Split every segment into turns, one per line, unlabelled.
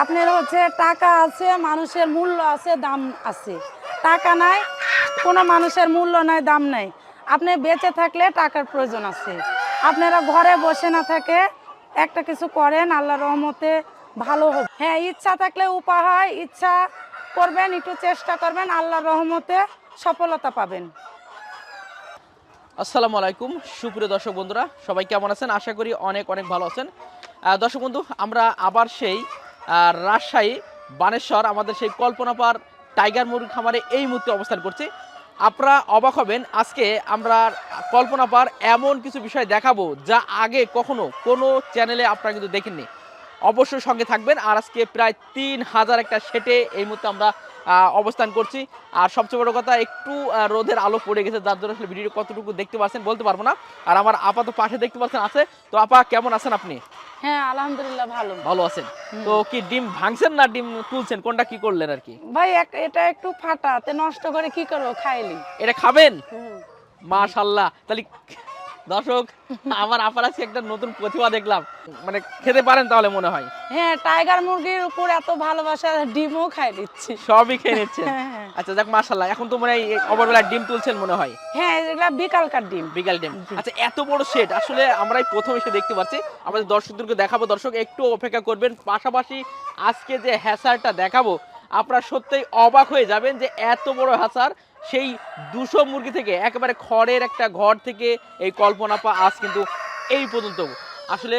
আপনার হচ্ছে টাকা আছে, মানুষের মূল্য আছে, দাম আছে। টাকা নাই, কোনো মানুষের মূল্য নাই, দাম নাই। আপনি বেঁচে থাকলে টাকার প্রয়োজন আছে। আপনারা ঘরে বসে না থাকে, একটা কিছু করেন আল্লাহ রহমতে ভালো হবে হ্যাঁ ইচ্ছা থাকলে উপায় হয় ইচ্ছা করবেন, একটু চেষ্টা করবেন, আল্লাহর রহমতে সফলতা পাবেন।
আসসালামু আলাইকুম, সুপ্রিয় দর্শক বন্ধুরা, সবাই কেমন আছেন? আশা করি অনেক অনেক ভালো আছেন। দর্শক বন্ধু, আমরা আবার সেই রাজশাহী, বানেশ্বর আমাদের সেই কল্পনাপার টাইগার মুরগি খামারে এই মুহূর্তে অবস্থান করছি। আপনারা অবাক হবেন, আজকে আমরা কল্পনাপার এমন কিছু বিষয় দেখাবো যা আগে কখনো কোনো চ্যানেলে আপনারা কিন্তু দেখেননি অবশ্যই সঙ্গে থাকবেন, আর আজকে প্রায় তিন হাজার একটা সেটে এই মুহূর্তে আমরা অবস্থান করছি। আর সবচেয়ে বড় কথা একটু রোদের আলো পড়ে গেছে যার জন্য আসলে ভিডিওটি কতটুকু দেখতে পাচ্ছেন বলতে পারব না। আর আমার আপাতত পাশে দেখতে পাচ্ছেন আছে। তো আপা কেমন আছেন আপনি?
হ্যাঁ আলহামদুলিল্লাহ ভালো।
ভালো আছেন। তো কি ডিম ভাঙছেন না ডিম তুলছেন? কোনটা কি করলেন আর কি?
ভাই এটা একটু ফাটা তে নষ্ট করে কি করব খাইলি।
এটা খাবেন? মাশাল্লাহ। তাহলে দর্শক আমার আপার আজকে একটা নতুন প্রতিভা দেখলাম। মানে খেতে পারেন তাহলে মনে হয়।
হ্যাঁ টাইগার মুরগির উপর এত ভালোবাসা ডিমও খাই দিচ্ছি।
সবই খেয়ে নিচ্ছেন?
হ্যাঁ, হ্যাঁ।
আচ্ছা যাক মাশাল্লাহ এখন তো মনে হয় অবরবেলা ডিম তুলছেন মনে হয়।
হ্যাঁ এগুলা বিকালকার ডিম।
বিকাল ডিম। আচ্ছা এত বড় সেট আসলে আমরাই প্রথম এসে দেখতে পাচ্ছি। আমাদের দর্শকদেরকে দেখাবো। দর্শক একটু অপেক্ষা করবেন। পাশাপাশি আজকে যে হ্যাসারটা দেখাবো আপনারা সত্যিই অবাক হয়ে যাবেন যে এত বড় হ্যাসার সেই দুশো মুরগি থেকে একেবারে খড়ের একটা ঘর থেকে এই কল্পনা পা আজ কিন্তু এই পর্যন্ত। আসলে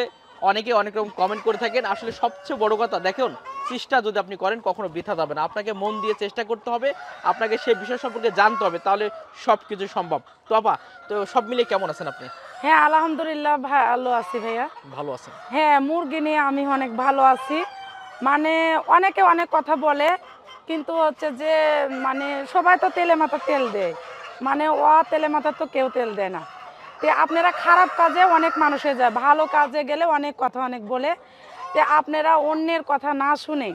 অনেকে অনেক রকম কমেন্ট করে থাকেন। আসলে সবচেয়ে বড় কথা দেখুন চেষ্টা যদি আপনি করেন কখনো বৃথা যাবে না। আপনাকে মন দিয়ে চেষ্টা করতে হবে আপনাকে সেই বিষয় সম্পর্কে জানতে হবে তাহলে সব কিছু সম্ভব। তো আপা তো সব মিলে কেমন আছেন আপনি?
হ্যাঁ আলহামদুলিল্লাহ ভালো আছি ভাইয়া।
ভালো আছেন?
হ্যাঁ মুরগি নিয়ে আমি অনেক ভালো আছি। মানে অনেকে অনেক কথা বলে কিন্তু হচ্ছে যে মানে সবাই তো তেলে মাথা তেল দেয়। মানে ও তেলে মাথা তো কেউ তেল দেয় না। তে আপনারা খারাপ কাজে অনেক মানুষে যায় ভালো কাজে গেলে অনেক কথা অনেক বলে। তে আপনারা অন্যের কথা না শুনে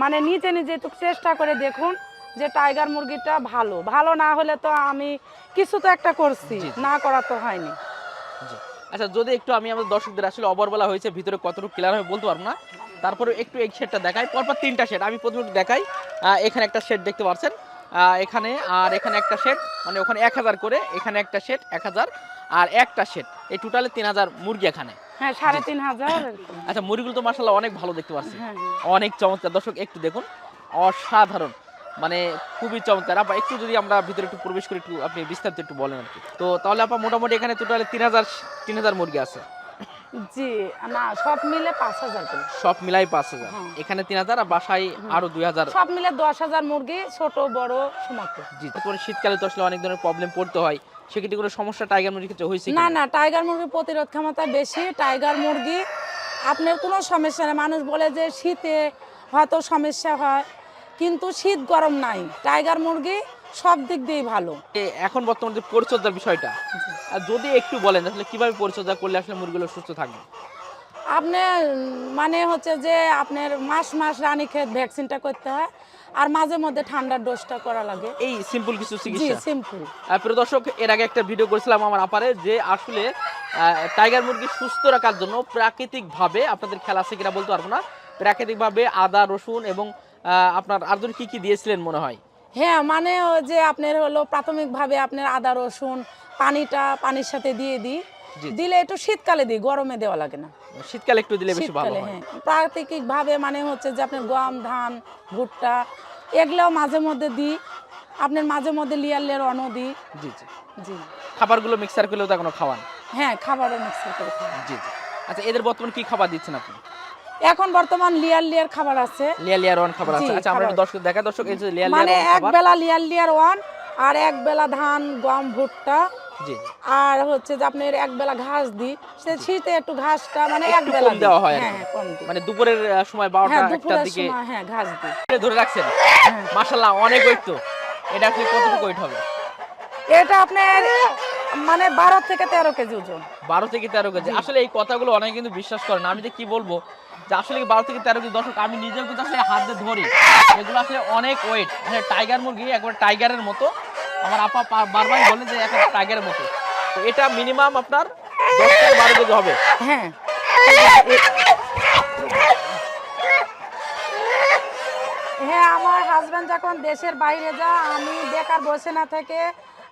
মানে নিজে নিজে একটু চেষ্টা করে দেখুন যে টাইগার মুরগিটা ভালো। ভালো না হলে তো আমি কিছু তো একটা করছি। না করা তো হয়নি।
আচ্ছা যদি একটু আমি আমাদের দর্শকদের আসলে অবরবেলা হয়েছে ভিতরে কতটুকু ক্লিয়ার হবে বলতে পারব না? তারপরে একটু এই শেডটা দেখাই। পরপর তিনটা শেড আমি প্রথমে একটু দেখাই। এখানে একটা শেড দেখতে পাচ্ছেন। এখানে আর এখানে একটা শেড মানে ওখানে এক হাজার করে এখানে একটা শেড এক হাজার আর একটা শেড এই টোটালে তিন হাজার মুরগি এখানে।
হ্যাঁ সাড়ে তিন হাজার।
আচ্ছা মুরগিগুলো তো মাসাল্লাহ অনেক ভালো দেখতে পাচ্ছি।
হ্যাঁ হ্যাঁ।
অনেক চমৎকার। দর্শক একটু দেখুন। অসাধারণ। মানে খুবই চমৎকার। আপা একটু যদি আমরা ভিতরে একটু প্রবেশ করি একটু আপনি বিস্তারিত একটু বলেন আর কি। তো তাহলে আপা মোটামুটি এখানে টোটাল তিন হাজার তিন হাজার মুরগি আছে।
জি না সব মিলে পাঁচ হাজার করে।
সব মিলাই পাঁচ হাজার।
হ্যাঁ।
এখানে তিন হাজার আর বাসায় আরও দুই হাজার।
সব মিলে দশ হাজার মুরগি ছোট বড় সমাপ্ত।
জি তারপরে শীতকালে তো আসলে অনেক ধরনের প্রবলেম পড়তে হয়। সেক্ষেত্রে কোনো সমস্যা টাইগার মুরগির ক্ষেত্রে হয়েছে
না না টাইগার মুরগির প্রতিরোধ ক্ষমতা বেশি। টাইগার মুরগি আপনার কোনো সমস্যা নেই। মানুষ বলে যে শীতে হয়তো সমস্যা হয় কিন্তু শীত গরম নাই। টাইগার মুরগি সব দিক দিয়েই ভালো।
এখন বর্তমানে যে পরিচর্যার বিষয়টা আর যদি একটু বলেন আসলে কীভাবে পরিচর্যা করলে আসলে মুরগিগুলো সুস্থ থাকবে?
আপনি মানে হচ্ছে যে আপনার মাস মাস রানী ক্ষেত ভ্যাকসিনটা করতে হয় আর মাঝে মধ্যে ঠান্ডার ডোজটা করা লাগে।
এই সিম্পল কিছু
জি
চিকিৎসা?
সিম্পল
প্রিয় দর্শক এর আগে একটা ভিডিও করেছিলাম আমার আপারে যে আসলে টাইগার মুরগি সুস্থ রাখার জন্য প্রাকৃতিকভাবে আপনাদের খেলা আছে কিনা বলতে পারব না। প্রাকৃতিকভাবে আদা রসুন এবং আপনার আর কি কি দিয়েছিলেন মনে হয়?
হ্যাঁ মানে যে আপনার হলো প্রাথমিকভাবে আপনার আদা রসুন পানিটা পানির সাথে দিয়ে দিই। দিলে একটু শীতকালে দিই গরমে দেওয়া লাগে না।
শীতকালে একটু দিলে বেশি ভালো হয়।
হ্যাঁ। প্রাকৃতিক ভাবে মানে হচ্ছে যে আপনার গম ধান ভুট্টা এগুলোও মাঝে মধ্যে দিই। আপনার মাঝে মধ্যে লিয়ার লিয়ার অন্ন দিই।
জি জি।
জি।
খাবারগুলো মিক্সার করলেও তো এখনও খাওয়ান?
হ্যাঁ খাবারও মিক্সার করে খাই
জি জি। আচ্ছা এদের বর্তমানে কি খাবার দিচ্ছেন আপনি?
এখন বর্তমান লিয়ার লিয়ার খাবার আছে।
লেয়ার লেয়ার ওয়ান খাবার আছে। আচ্ছা আমরা দর্শক দেখা দর্শক এই যে লেয়ার
মানে এক বেলা লিয়ার লিয়ার ওয়ান আর এক বেলা ধান গম ভুট্টা।
জি।
আর হচ্ছে যে আপনার এক বেলা ঘাস দিই। সে শীতে একটু ঘাসটা মানে এক বেলা
দেওয়া হয়
হ্যাঁ
কি। মানে দুপুরের সময় বারোটা
হ্যাঁ
একটার
দুপুরের
দিকে
সময় হ্যাঁ ঘাস দিই।
ধরে রাখছেন?
হ্যাঁ।
মাশাল্লাহ অনেক ওয়েট তো এটা আসলে কতটুকু ওয়েট হবে?
এটা আপনার মানে বারো থেকে তেরো কেজি ওজন।
বারো থেকে তেরো কেজি। আসলে এই কথাগুলো অনেকে কিন্তু বিশ্বাস করে না। আমি যে কি বলব আসলে বারো থেকে তেরো কেজি দর্শক আমি নিজেও কিন্তু আসলে হাত দিয়ে ধরি। এগুলো আসলে অনেক ওয়েট আসলে টাইগার মুরগি একবার টাইগারের মতো। আমার আপা বারবার বলে যে একটা টাইগারের মতো। তো এটা মিনিমাম আপনার দশ থেকে বারো কেজি হবে।
হ্যাঁ। হ্যাঁ আমার হাজবেন্ড যখন দেশের বাইরে যা আমি বেকার বসে না থেকে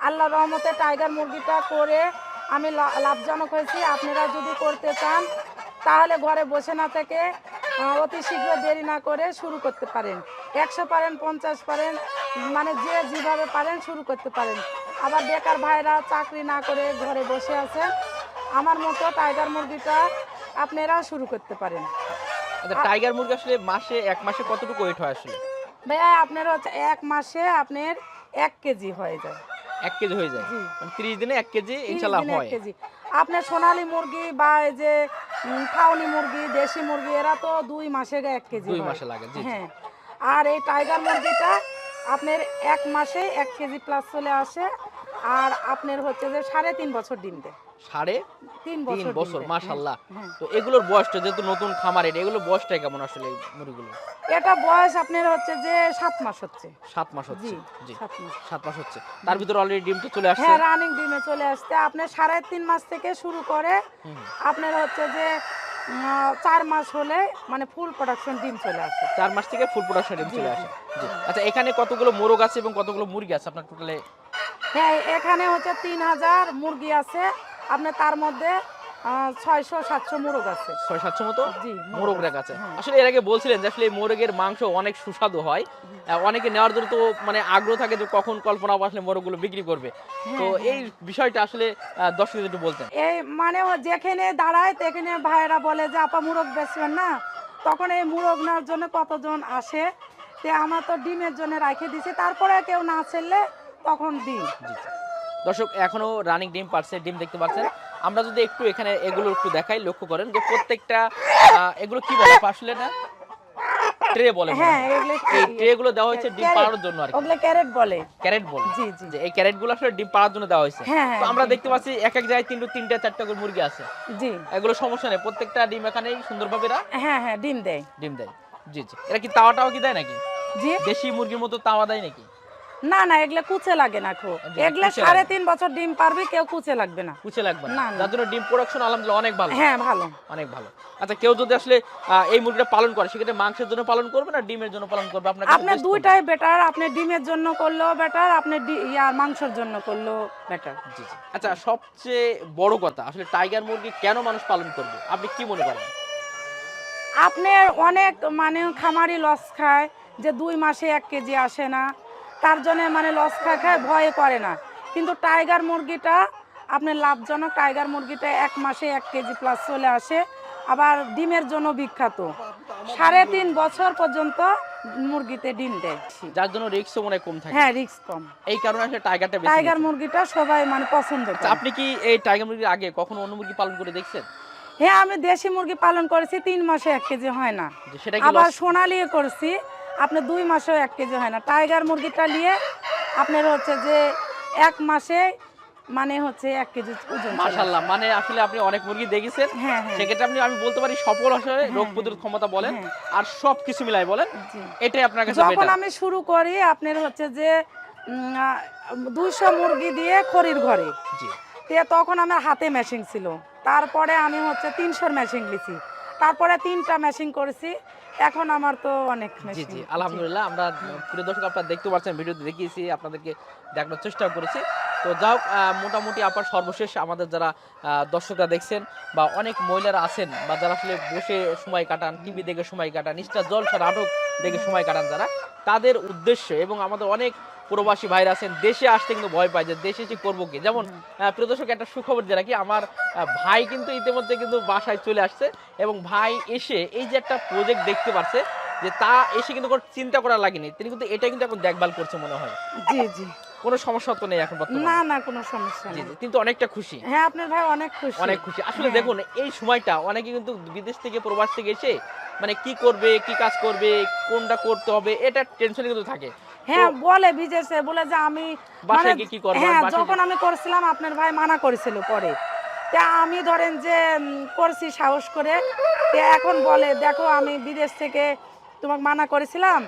আল্লাহ রহমতে টাইগার মুরগিটা করে আমি লাভজনক হয়েছি। আপনারা যদি করতে চান তাহলে ঘরে বসে না থেকে অতি শীঘ্র দেরি না করে শুরু করতে পারেন। একশো পারেন পঞ্চাশ পারেন মানে যে যেভাবে পারেন শুরু করতে পারেন। আবার বেকার ভাইরা চাকরি না করে ঘরে বসে আছেন আমার মতো টাইগার মুরগিটা আপনারাও শুরু করতে পারেন।
আচ্ছা টাইগার মুরগি আসলে মাসে এক মাসে কতটুকু ওয়েট হয় আসলে?
ভাইয়া আপনার হচ্ছে এক মাসে আপনার এক কেজি হয়ে যায়।
এক কেজি হয়ে যায়? মানে ত্রিশ দিনে এক কেজি ইনশাল্লাহ হয়।
কেজি। আপনার সোনালি মুরগি বা এই যে ফাউনি মুরগি দেশি মুরগি এরা তো দুই মাসে এক কেজি
দুই মাসে লাগে।
হ্যাঁ। আর এই টাইগার মুরগিটা আপনার এক মাসে এক কেজি প্লাস চলে আসে। আর আপনার হচ্ছে যে সাড়ে তিন বছর ডিম দেয়।
সাড়ে
তিন বছর
মাশাল্লাহ
হ্যাঁ।
তো এগুলোর বয়সটা যেহেতু নতুন খামার এটা এগুলোর বয়সটা কেমন আসলে মুরগিগুলো?
এটা বয়স আপনার হচ্ছে যে সাত মাস হচ্ছে।
সাত মাস হচ্ছে
জি সাত মাস।
হচ্ছে। তার ভিতরে অলরেডি ডিম তো চলে আসছে।
হ্যাঁ রানিং ডিমে চলে আসতে আপনার সাড়ে তিন মাস থেকে শুরু করে আপনার হচ্ছে যে চার মাস হলে মানে ফুল প্রোডাকশন ডিম চলে আসে।
চার মাস থেকে ফুল প্রোডাকশন ডিম চলে আসে। জি। আচ্ছা এখানে কতগুলো মোরগ আছে এবং কতগুলো মুরগি আছে আপনার টোটালে
হ্যাঁ এখানে হচ্ছে তিন হাজার মুরগি আছে। আপনার তার মধ্যে ছয়শো সাতশো মুরগ আছে।
ছয় সাতশো মতো? মোরগ রাখা আছে।
হ্যাঁ।
আসলে এর আগে বলছিলেন যে আসলে এই মোরগের মাংস অনেক সুস্বাদু হয়। অনেকে নেওয়ার জন্য তো মানে আগ্রহ থাকে যে কখন কল্পনা আসলে মোরগগুলো বিক্রি করবে। তো
হ্যাঁ,
এই বিষয়টা আসলে দর্শকদের একটু বলতেন।
এই মানে যেখানে দাঁড়ায় সেখানে ভাইয়েরা বলে যে আপা মুরগ বেচবেন না? তখন এই মুরগ নেওয়ার জন্য কতজন আসে তে আমরা তো ডিমের জন্য রাখে দিছি। তারপরে কেউ না ছেড়লে তখন দিই।
দর্শক এখনও রানিং ডিম পারছে ডিম দেখতে পাচ্ছেন। আমরা যদি একটু এখানে এগুলো একটু দেখাই লক্ষ্য করেন যে প্রত্যেকটা এগুলো কি বলে আসলে না ট্রে বলে
হ্যাঁ
এই ট্রে গুলো দেওয়া হয়েছে ডিম
ক্যারেট।
জন্য আর
ওগুলো ক্যারেট বলে।
ক্যারেট বলে।
জি জি।
এই ক্যারেটগুলো আসলে ডিম পাড়ার জন্য দেওয়া হয়েছে।
হ্যাঁ
তো আমরা দেখতে পাচ্ছি এক এক জায়গায় তিনটে তিনটা চারটা করে মুরগি আছে।
জি।
এগুলো সমস্যা নেই প্রত্যেকটা ডিম এখানেই সুন্দরভাবে এরা
হ্যাঁ হ্যাঁ ডিম দেয়।
ডিম দেয়। জি জি। এরা কি তাওয়াটাও কি দেয় নাকি?
জি।
দেশি মুরগির মতো তাওয়া দেয় নাকি?
না না এগুলো কুচে লাগে না খুব
জি,
এগুলো সাড়ে তিন বছর ডিম পারবে কেউ কুচে লাগবে না।
কুচে লাগবে না। যার জন্য ডিম প্রোডাকশন আলহামদুলিল্লাহ অনেক ভালো।
হ্যাঁ ভালো।
অনেক ভালো। আচ্ছা কেউ যদি আসলে এই মুরগিটা পালন করে সেক্ষেত্রে মাংসের জন্য পালন করবে না ডিমের জন্য পালন করবে? আপনার কোনটা?
দুইটাই বেটার আপনি ডিমের জন্য করলেও বেটার আপনি ইয়ার মাংসের জন্য করলেও বেটার
জি জি। আচ্ছা সবচেয়ে বড় কথা আসলে টাইগার মুরগি কেন মানুষ পালন করবে? আপনি কি মনে করেন?
আপনার অনেক মানে খামারি লস খায় যে দুই মাসে এক কেজি আসে না। তার জন্য মানে লস খায় খায় ভয়ে করে না। কিন্তু টাইগার মুরগিটা আপনার লাভজনক টাইগার মুরগিটা এক মাসে এক কেজি প্লাস চলে আসে। আবার ডিমের জন্য বিখ্যাত। সাড়ে তিন বছর পর্যন্ত মুরগিতে ডিম দেয়।
যার জন্য রিস্কও মনে কম থাকে।
হ্যাঁ রিক্স কম।
এই কারণে আসলে টাইগারটা
টাইগার মুরগিটা সবাই মানে পছন্দ
আচ্ছা,
করে
আপনি কি এই টাইগার মুরগির আগে কখনো অন্য মুরগি পালন করে দেখছেন?
হ্যাঁ আমি দেশি মুরগি পালন করেছি তিন মাসে এক কেজি হয় না। আবার সোনালিয়ে করছি আপনি দুই মাসেও এক কেজি হয় না। টাইগার মুরগিটা নিয়ে আপনার হচ্ছে যে এক মাসে মানে হচ্ছে এক কেজি ওজন।
মাশাআল্লাহ মানে আসলে আপনি অনেক মুরগি দেখেছেন।
হ্যাঁ হ্যাঁ।
সেক্ষেত্রে আপনি আমি বলতে পারি সফল আসলে রোগ
হ্যাঁ,
প্রতিরোধ ক্ষমতা বলেন। আর সব কিছু মিলাই বলেন এটাই আপনার কাছে
যখন আমি শুরু করি আপনার হচ্ছে যে দুইশো মুরগি দিয়ে খড়ির ঘরে। তে তখন আমার হাতে মেশিন ছিল। তারপরে আমি হচ্ছে তিনশোর মেশিন লিছি তারপরে তিনটা মেশিন করেছি। এখন আমার তো অনেক
জি জি আলহামদুলিল্লাহ আমরা প্রিয় দর্শক আপনারা দেখতে পাচ্ছেন ভিডিওতে দেখিয়েছি আপনাদেরকে দেখানোর চেষ্টা করেছি। তো যা হোক আহ, মোটামুটি আপনার সর্বশেষ আমাদের যারা দর্শকরা দেখছেন বা অনেক মহিলারা আছেন বা যারা আসলে বসে সময় কাটান টিভি দেখে সময় কাটান নিষ্ঠা জলসা নাটক দেখে সময় কাটান যারা তাদের উদ্দেশ্য এবং আমাদের অনেক প্রবাসী ভাইরা আছেন দেশে আসতে কিন্তু ভয় পায় যে দেশে এসে করব কি? যেমন আহ, প্রিয় দর্শক একটা সুখবর দিয়ে রাখি আমার ভাই কিন্তু ইতিমধ্যে কিন্তু বাসায় চলে আসছে এবং ভাই এসে এই যে একটা প্রজেক্ট দেখতে পাচ্ছে যে তা এসে কিন্তু কোনো চিন্তা করা লাগেনি তিনি কিন্তু এটা কিন্তু এখন দেখভাল করছে মনে হয়।
জি জি।
কোনো সমস্যা তো নেই এখন
না না কোনো সমস্যা নেই।
জি কিন্তু অনেকটা খুশি।
হ্যাঁ আপনার ভাই অনেক খুশি।
অনেক খুশি। আসলে
হ্যাঁ।
দেখুন এই সময়টা অনেকে কিন্তু বিদেশ থেকে প্রবাস থেকে এসে মানে কি করবে কি কাজ করবে কোনটা করতে হবে এটা টেনশন কিন্তু থাকে।
হ্যাঁ বলে বলে যে আমি মানে-? হ্যাঁ যখন আমি করছিলাম আপনার ভাই মানা করেছিল পরে। তা আমি ধরেন যে করছি সাহস করে। এখন বলে দেখো আমি বিদেশ থেকে তোমাকে মানা করেছিলাম।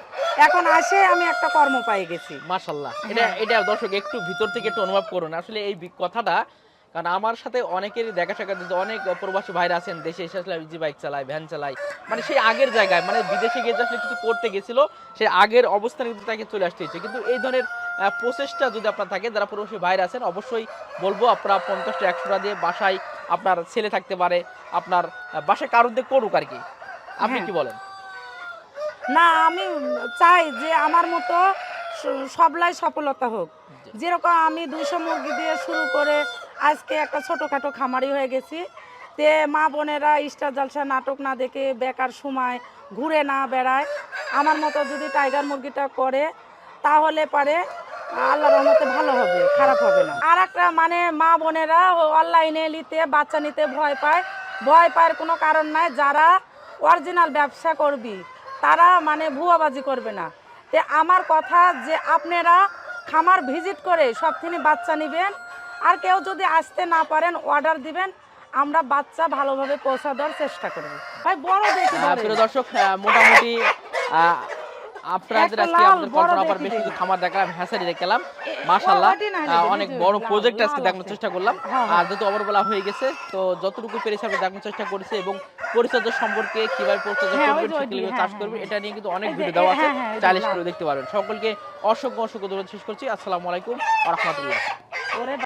এখন আসে আমি একটা কর্ম পাই গেছি।
মাশাল্লাহ। এটা
হ্যাঁ।
এটা দর্শক একটু ভিতর থেকে একটু অনুভব করুন। আসলে এই কথাটা কারণ আমার সাথে অনেকেরই দেখা সাক্ষাৎ যে অনেক প্রবাসী ভাইরা আছেন দেশে এসে আসলে জি বাইক চালায় ভ্যান চালায়। মানে সেই আগের জায়গায় মানে বিদেশে গিয়ে আসলে কিছু করতে গেছিল সেই আগের অবস্থানে কিন্তু তাকে চলে আসতে হয়েছে। কিন্তু এই ধরনের প্রচেষ্টা যদি আপনার থাকে যারা প্রবাসী ভাইরা আছেন অবশ্যই বলব আপনারা পঞ্চাশটা একশোটা দিয়ে বাসায় আপনার ছেলে থাকতে পারে আপনার বাসায় কারোর দিয়ে করুক আর কি। আপনি
হ্যাঁ।
কি বলেন?
না আমি চাই যে আমার মতো সবলাই সফলতা হোক। যেরকম আমি দুইশো মুরগি দিয়ে শুরু করে আজকে একটা ছোটোখাটো খামারি হয়ে গেছি। তে মা বোনেরা স্টার জলসা নাটক না দেখে বেকার সময় ঘুরে না বেড়ায়। আমার মতো যদি টাইগার মুরগিটা করে, তাহলে পারে আল্লাহ রহমতে ভালো হবে, খারাপ হবে না। আর একটা মানে মা বোনেরা অনলাইনে নিতে, বাচ্চা নিতে ভয় পায়। ভয় পাওয়ার কোনো কারণ নাই, যারা অরিজিনাল ব্যবসা করবি, তারা মানে ভুয়াবাজি করবে না। তে আমার কথা যে আপনারা খামার ভিজিট করে সব থেকে বাচ্চা নেবেন আর কেউ যদি আসতে না পারেন অর্ডার দিবেন আমরা বাচ্চা ভালোভাবে পৌঁছা দেওয়ার চেষ্টা করব। ভাই বড় দেখি
প্রিয় দর্শক মোটামুটি আহ, আপনাদের আজকে
লাল
কল্পনা পার বেশ কিছু খামার দেখালাম হ্যাসারি দেখালাম। মাশাল্লাহ
ওটি না,
আহ,
দেখি,
অনেক বড় প্রজেক্ট আজকে দেখানোর চেষ্টা করলাম।
হ্যাঁ,
আর যেহেতু অবরবেলা হয়ে গেছে তো যতটুকু পেরেছি আমি দেখানোর চেষ্টা করেছি এবং পরিচর্যা সম্পর্কে কীভাবে পরিচর্যা
হ্যাঁ,
করবেন
হ্যাঁ,
চাষ
হ্যাঁ,
করবেন
হ্যাঁ।
এটা নিয়ে কিন্তু অনেক ভিডিও দেওয়া আছে
হ্যাঁ, হ্যাঁ, এই যে
চাইলে সেগুলো দেখতে পারবেন সকলকে অসংখ্য অসংখ্য ধন্যবাদ শেষ করছি আসসালামু আলাইকুম রহমতুল্লাহ।